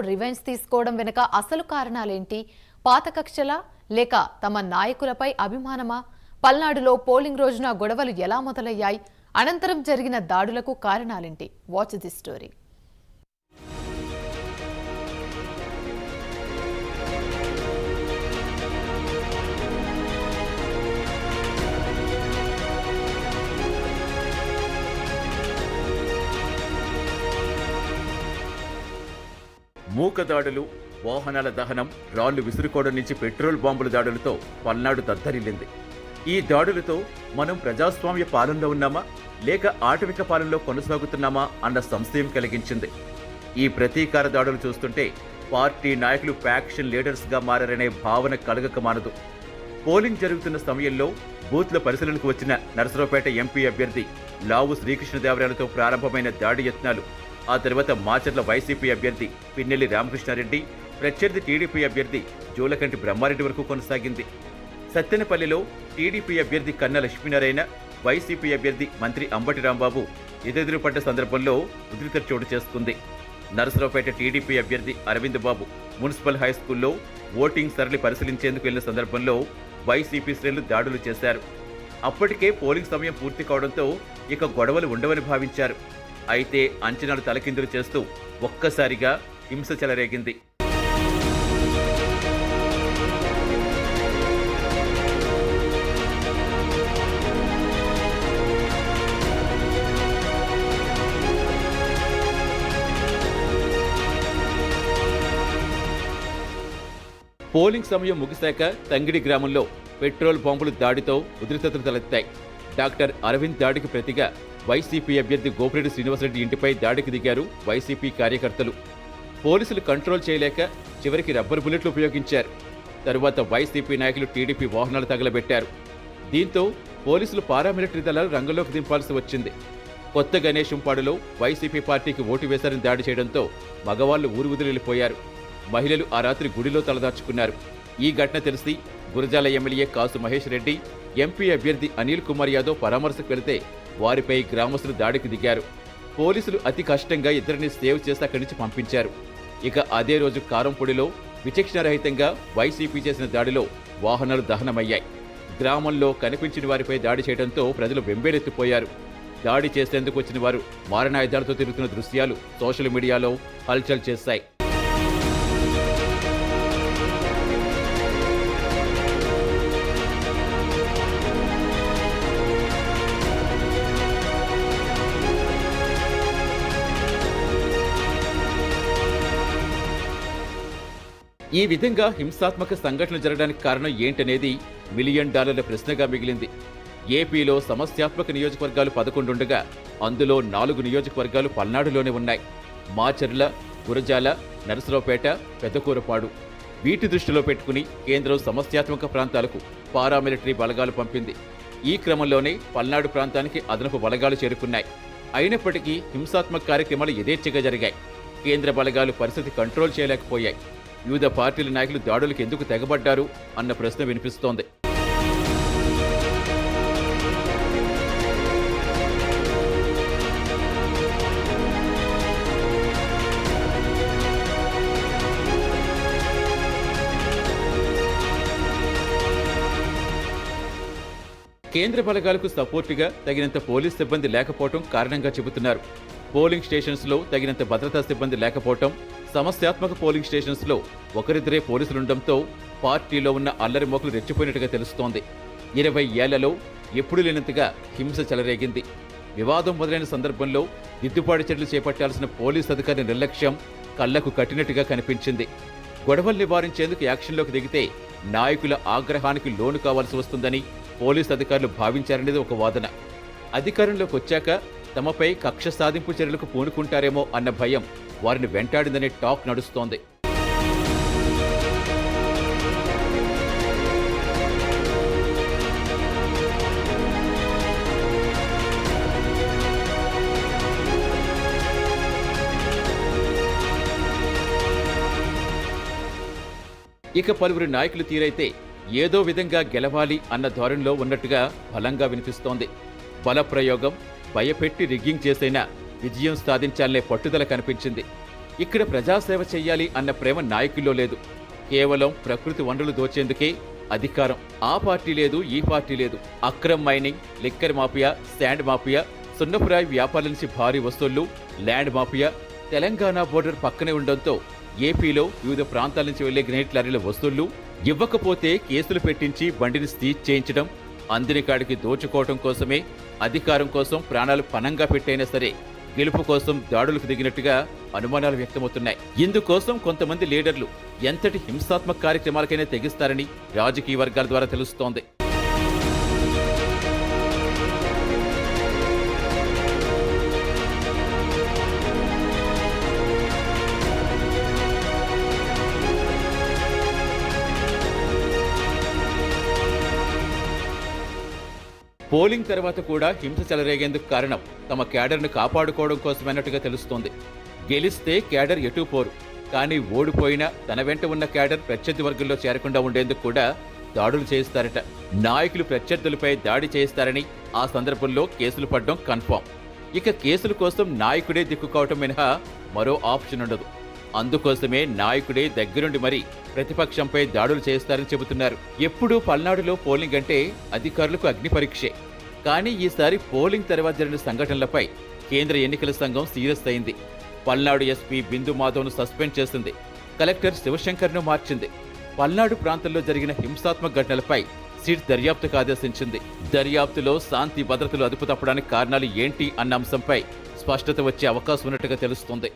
Revenge తీసుకోవడం వెనుక అసలు కారణాలేంటి? పాత కక్షలా లేక తమ నాయకులపై అభిమానమా? పల్నాడులో పోలింగ్ రోజున గొడవలు ఎలా మొదలయ్యాయి? అనంతరం జరిగిన దాడులకు కారణాలేంటి? వాచ్ ది స్టోరీ మూకదాడులు వాహనాల దహనం రాళ్ళు విసురుకోవడం నుంచి పెట్రోల్ బాంబుల దాడులతో పల్నాడు దద్దరిల్లింది. ఈ దాడులతో మనం ప్రజాస్వామ్య పాలనలో ఉన్నామా? లేక ఆటవిక పాలనలో కొనసాగుతున్నామా? అన్న సంశయం కలిగించింది. ఈ ప్రతీకార దాడులు చూస్తుంటే పార్టీ నాయకులు ఫ్యాక్షన్ లీడర్స్గా మారారనే భావన కలగక మానదు. పోలింగ్ జరుగుతున్న సమయంలో బూత్ల పరిశీలనకు వచ్చిన నరసరావుపేట ఎంపీ అభ్యర్థి లావు శ్రీకృష్ణదేవరాయలతో ప్రారంభమైన దాడి యత్నాలు ఆ తర్వాత మాచర్ల వైసీపీ అభ్యర్థి పిన్నెల్లి రామకృష్ణారెడ్డి ప్రత్యర్థి టీడీపీ అభ్యర్థి జూలకంటి బ్రహ్మారెడ్డి వరకు కొనసాగింది. సత్తెనపల్లిలో టీడీపీ అభ్యర్థి కన్న లక్ష్మీనారాయణ వైసీపీ అభ్యర్థి మంత్రి అంబటి రాంబాబు ఎదురెదురుపడ్డ సందర్భంలో ఉద్రిక్త చోటు చేసుకుంది. నరసరావుపేట టీడీపీ అభ్యర్థి అరవింద్ బాబు మున్సిపల్ హై స్కూల్లో ఓటింగ్ సరళి పరిశీలించేందుకు వెళ్ళిన సందర్భంలో వైసీపీ శ్రేణులు దాడులు చేశారు. అప్పటికే పోలింగ్ సమయం పూర్తి కావడంతో ఇక గొడవలు ఉండవని భావించారు. అయితే అంచనాలు తలకిందులు చేస్తూ ఒక్కసారిగా హింస చెలరేగింది. పోలింగ్ సమయం ముగిశాక తంగిడి గ్రామంలో పెట్రోల్ బాంబులు దాడితో ఉద్రిక్తతలు తలెత్తాయి. డాక్టర్ అరవింద్ దాడికి ప్రతిగా వైసీపీ అభ్యర్థి గోపిరెడ్డి శ్రీనివాసరెడ్డి ఇంటిపై దాడికి దిగారు వైసీపీ కార్యకర్తలు. పోలీసులు కంట్రోల్ చేయలేక చివరికి రబ్బర్ బుల్లెట్లు ఉపయోగించారు. తరువాత వైసీపీ నాయకులు టీడీపీ వాహనాలు తగలబెట్టారు. దీంతో పోలీసులు పారామిలిటరీ దళాలు రంగంలోకి దింపాల్సి వచ్చింది. కొత్త గణేశంపాడులో వైసీపీ పార్టీకి ఓటు వేశారని దాడి చేయడంతో మగవాళ్ళు ఊరు వదిలిపోయారు మహిళలు ఆ రాత్రి గుడిలో తలదాచుకున్నారు. ఈ ఘటన తెలిసి గురజాల ఎమ్మెల్యే కాసు మహేష్ రెడ్డి ఎంపీ అభ్యర్థి అనిల్ కుమార్ యాదవ్ పరామర్శకు వెళితే వారిపై గ్రామస్తులు దాడికి దిగారు. పోలీసులు అతి కష్టంగా ఇద్దరిని సేవ్ చేసి అక్కడి నుంచి పంపించారు. ఇక అదే రోజు కారంపొడిలో విచక్షణారహితంగా వైసీపీ చేసిన దాడిలో వాహనాలు దహనమయ్యాయి. గ్రామంలో కనిపించిన వారిపై దాడి చేయడంతో ప్రజలు వెంబేలెత్తిపోయారు. దాడి చేసేందుకు వచ్చిన వారు మారణాయుధాలతో తిరుగుతున్న దృశ్యాలు సోషల్ మీడియాలో హల్చల్ చేశాయి. ఈ విధంగా హింసాత్మక సంఘటనలు జరగడానికి కారణం ఏంటనేది మిలియన్ డాలర్ల ప్రశ్నగా మిగిలింది. ఏపీలో సమస్యాత్మక నియోజకవర్గాలు పదకొండుండగా అందులో నాలుగు నియోజకవర్గాలు పల్నాడులోనే ఉన్నాయి. మాచర్ల గురజాల నరసరావుపేట పెద్దకూరపాడు. వీటి దృష్టిలో పెట్టుకుని కేంద్రం సమస్యాత్మక ప్రాంతాలకు పారామిలిటరీ బలగాలు పంపింది. ఈ క్రమంలోనే పల్నాడు ప్రాంతానికి అదనపు బలగాలు చేరుకున్నాయి. అయినప్పటికీ హింసాత్మక కార్యక్రమాలు యథేచ్ఛగా జరిగాయి. కేంద్ర బలగాలు పరిస్థితి కంట్రోల్ చేయలేకపోయాయి. వివిధ పార్టీల నాయకులు దాడులకు ఎందుకు తెగబడ్డారు అన్న ప్రశ్న వినిపిస్తోంది. కేంద్ర బలగాలకు సపోర్టుగా తగినంత పోలీస్ సిబ్బంది లేకపోవటం కారణంగా చెబుతున్నారు. పోలింగ్ స్టేషన్స్లో తగినంత భద్రతా సిబ్బంది లేకపోవటం సమస్యాత్మక పోలింగ్ స్టేషన్స్లో ఒకరిద్దరే పోలీసులుండటంతో పార్టీలో ఉన్న అల్లరి మోకలు రెచ్చిపోయినట్టుగా తెలుస్తోంది. ఇరవై ఏళ్ళలో ఎప్పుడు లేనంతగా హింస చెలరేగింది. వివాదం మొదలైన సందర్భంలో దిద్దుబాటు చర్యలు చేపట్టాల్సిన పోలీస్ అధికారి నిర్లక్ష్యం కళ్ళకు కట్టినట్టుగా కనిపించింది. గొడవలు నివారించేందుకు యాక్షన్లోకి దిగితే నాయకుల ఆగ్రహానికి లోను కావాల్సి వస్తుందని పోలీస్ అధికారులు భావించారనేది ఒక వాదన. అధికారంలోకి వచ్చాక తమపై కక్ష సాధింపు చర్యలకు పూనుకుంటారేమో అన్న భయం వారిని వెంటాడిందనే టాక్ నడుస్తోంది. ఇక పలువురు నాయకులు తీరైతే ఏదో విధంగా గెలవాలి అన్న ధోరణిలో ఉన్నట్టుగా బలంగా వినిపిస్తోంది. బలప్రయోగం భయపెట్టి రిగ్గింగ్ చేసైనా విజయం సాధించాలనే పట్టుదల కనిపించింది. ఇక్కడ ప్రజాసేవ చెయ్యాలి అన్న ప్రేమ నాయకుల్లో లేదు. కేవలం ప్రకృతి వనరులు దోచేందుకే అధికారం. ఆ పార్టీ లేదు ఈ పార్టీ లేదు. Akram mining liquor mafia sand mafia సున్నపురాయి వ్యాపారుల నుంచి భారీ వస్తువులు ల్యాండ్ మాఫియా తెలంగాణ బోర్డర్ పక్కనే ఉండడంతో ఏపీలో వివిధ ప్రాంతాల నుంచి వెళ్ళే గ్రెనేట్ లారీల వస్తువులు ఇవ్వకపోతే కేసులు పెట్టించి బండిని సీజ్ చేయించడం అందిని కాడికి దోచుకోవటం కోసమే అధికారం కోసం ప్రాణాలు పనంగా పెట్టైనా సరే గెలుపు కోసం దాడులకు దిగినట్టుగా అనుమానాలు వ్యక్తమవుతున్నాయి. ఇందుకోసం కొంతమంది లీడర్లు ఎంతటి హింసాత్మక కార్యక్రమాలకైనా తెగిస్తారని రాజకీయ వర్గాల ద్వారా తెలుస్తోంది. పోలింగ్ తర్వాత కూడా హింస చెలరేగేందుకు కారణం తమ క్యాడర్ను కాపాడుకోవడం కోసమన్నట్టుగా తెలుస్తోంది. గెలిస్తే క్యాడర్ ఎటు పోరు. కానీ ఓడిపోయినా తన వెంట ఉన్న క్యాడర్ ప్రత్యర్థి వర్గంలో చేరకుండా ఉండేందుకు కూడా దాడులు చేయిస్తారట. నాయకులు ప్రత్యర్థులపై దాడి చేయిస్తారని ఆ సందర్భంలో కేసులు పడడం కన్ఫామ్. ఇక కేసుల కోసం నాయకుడే దిక్కు కావటం మినహా మరో ఆప్షన్ ఉండదు. అందుకోసమే నాయకుడే దగ్గరుండి మరీ ప్రతిపక్షంపై దాడులు చేస్తారని చెబుతున్నారు. ఎప్పుడూ పల్నాడులో పోలింగ్ అంటే అధికారులకు అగ్ని పరీక్షే. కానీ ఈసారి పోలింగ్ తర్వాత జరిగిన సంఘటనలపై కేంద్ర ఎన్నికల సంఘం సీరియస్ అయింది. పల్నాడు ఎస్పీ బిందు మాధవ్ను సస్పెండ్ చేసింది. కలెక్టర్ శివశంకర్ను మార్చింది. పల్నాడు ప్రాంతంలో జరిగిన హింసాత్మక ఘటనలపై సిట్ దర్యాప్తుకు ఆదేశించింది. దర్యాప్తులో శాంతి భద్రతలు అదుపు తప్పడానికి కారణాలు ఏంటి అన్న అంశంపై స్పష్టత వచ్చే అవకాశం ఉన్నట్టుగా తెలుస్తోంది.